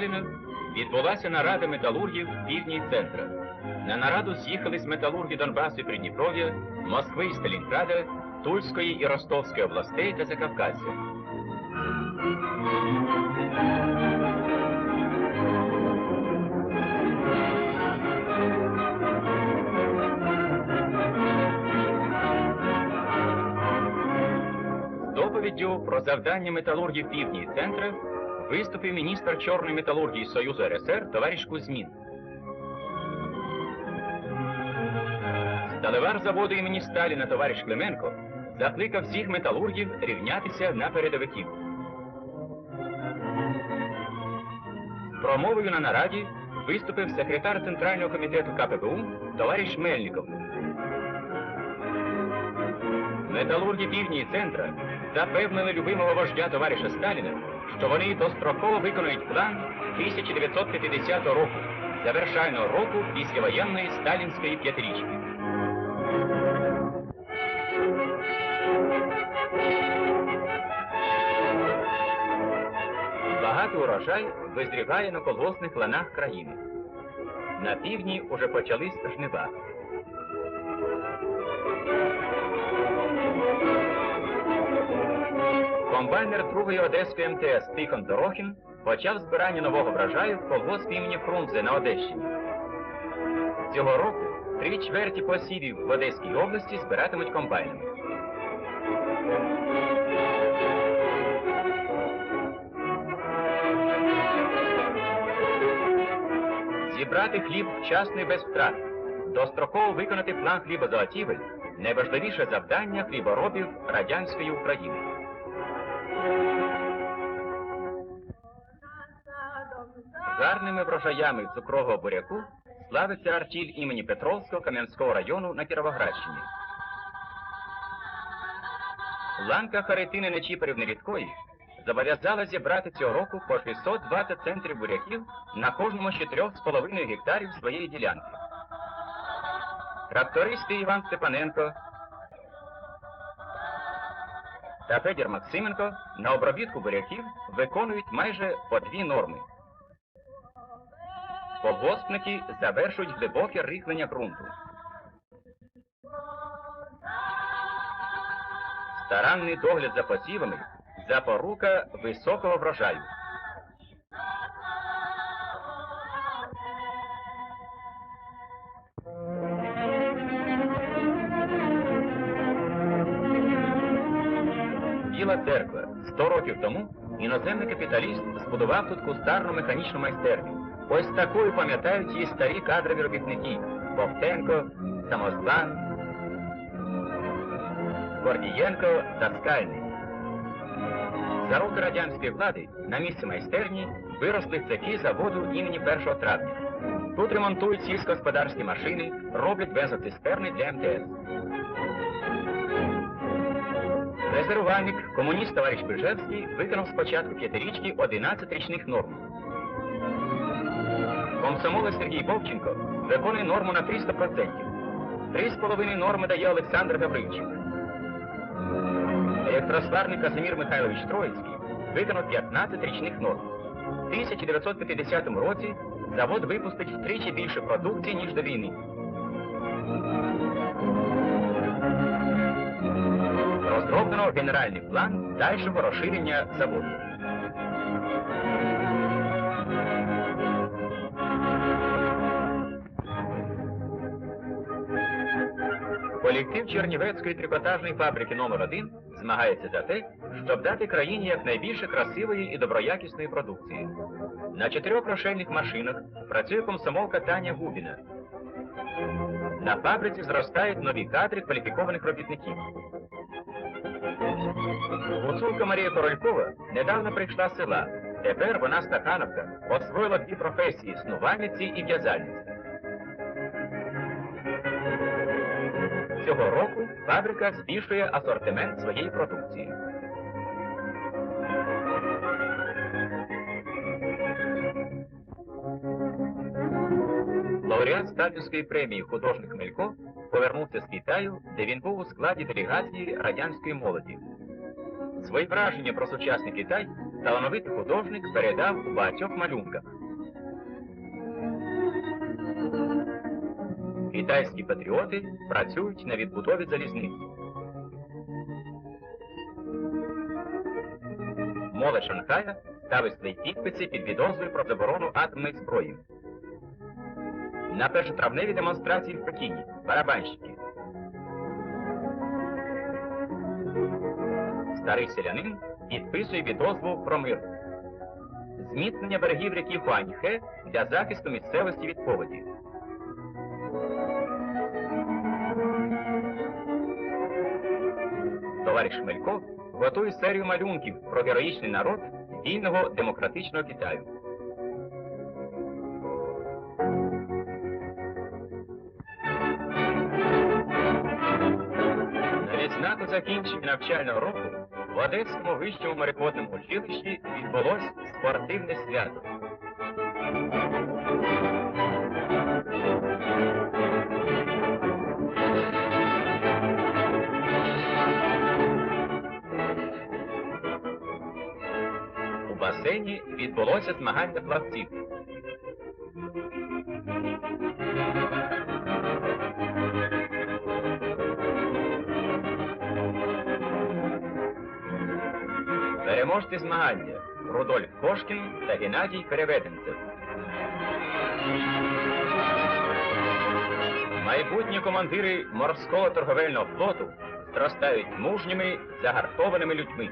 Сталіна відбулася нарада металургів півдні і центра. На нараду з'їхались металурги Донбасу і Придніпров'я, Москви і Сталінграда, Тульської і Ростовської областей та Закавказя. Доповіддю про завдання металургів півдні центра виступив міністр чорної металургії Союзу РСР товариш Кузьмін. Сталевар заводу імені Сталіна товариш Клименко закликав всіх металургів рівнятися на передовиків. Промовою на нараді виступив секретар Центрального комітету КПБУ товариш Мельников. Металурги півдні центра запевнили любимого вождя товариша Сталіна, що вони достроково виконують план 1950 року, завершального року післявоєнної сталінської п'ятирічки. Багатий урожай визріває на колгоспних ланах країни. На півдні уже почались жнива. Комбайнер другої Одеської МТС Тихон Дорохін почав збирання нового врожаю в колгосп імені Фрунзе на Одещині. Цього року три чверті посівів в Одеській області збиратимуть комбайнами. Зібрати хліб вчасно і без втрат, достроково виконати план хлібозаготівель – найважливіше завдання хліборобів радянської України. Гарними врожаями цукрового буряку славиться артіль імені Петровського Кам'янського району на Кіровоградщині. Ланка Харитини Нечіпорівни Рідкої зобов'язала зібрати цього року по 620 центрів буряків на кожному з 4,5 гектарів своєї ділянки. Трактористи Іван Степаненко та Федір Максименко на обробітку буряків виконують майже по дві норми. Колгоспники завершують глибоке рихлення ґрунту. Старанний догляд за посівами запорука високого врожаю. Біла церква 100 років тому іноземний капіталіст збудував тут кустарну механічну майстерню. Ось такою пам'ятають її старі кадрові робітники Бовтенко, Самозван, Гордієнко та Скальний. За роки радянської влади на місці майстерні виросли цехи заводу імені 1 травня. Тут ремонтують сільськогосподарські машини, роблять бензоцистерни для МТС. Резервувальник, комуніст товариш Бижевський, виконав спочатку п'ятирічки 11 річних норм. Комсомолець Сергій Вовченко виконує норму на 300%. Три з половиною норми дає Олександр Гаврильчик. Електросварник Казимір Михайлович Троїцький виконав 15 річних норм. У 1950 році завод випустить втричі більше продукції, ніж до війни. Розроблено генеральний план дальшого розширення заводу. Колектив Чернівецької трикотажної фабрики номер 1 змагається за те, щоб дати країні якнайбільше красивої і доброякісної продукції. На чотирьох рошельних машинах працює комсомолка Таня Губіна. На фабриці зростають нові кадри кваліфікованих робітників. Гуцулка Марія Королькова недавно прийшла з села. Тепер вона стахановка освоїла дві професії снувальниці і в'язальниці. Цього року фабрика збільшує асортимент своєї продукції. Лауреат Сталінської премії художник Мелько повернувся з Китаю, де він був у складі делегації радянської молоді. Свої враження про сучасний Китай талановитий художник передав у багатьох малюнках. Китайські патріоти працюють на відбудові залізниць. Молодь Шанхая ставить свої підписи під відозвою про заборону атомної зброї. На першотравневій демонстрації в Пекіні барабанщики. Старий селянин підписує відозву про мир. Зміцнення берегів ріки Хуаньхе для захисту місцевості від поводі. Товариш Шмелько готує серію малюнків про героїчний народ вільного демократичного Китаю. На відзнаку закінчення навчального року в Одеському вищому мореходному училищі відбулось спортивне свято. Басейні відбулося змагання плавців. Переможці змагання Рудольф Кошкін та Геннадій Переведенцев. Майбутні командири морського торговельного флоту зростають мужніми, загартованими людьми.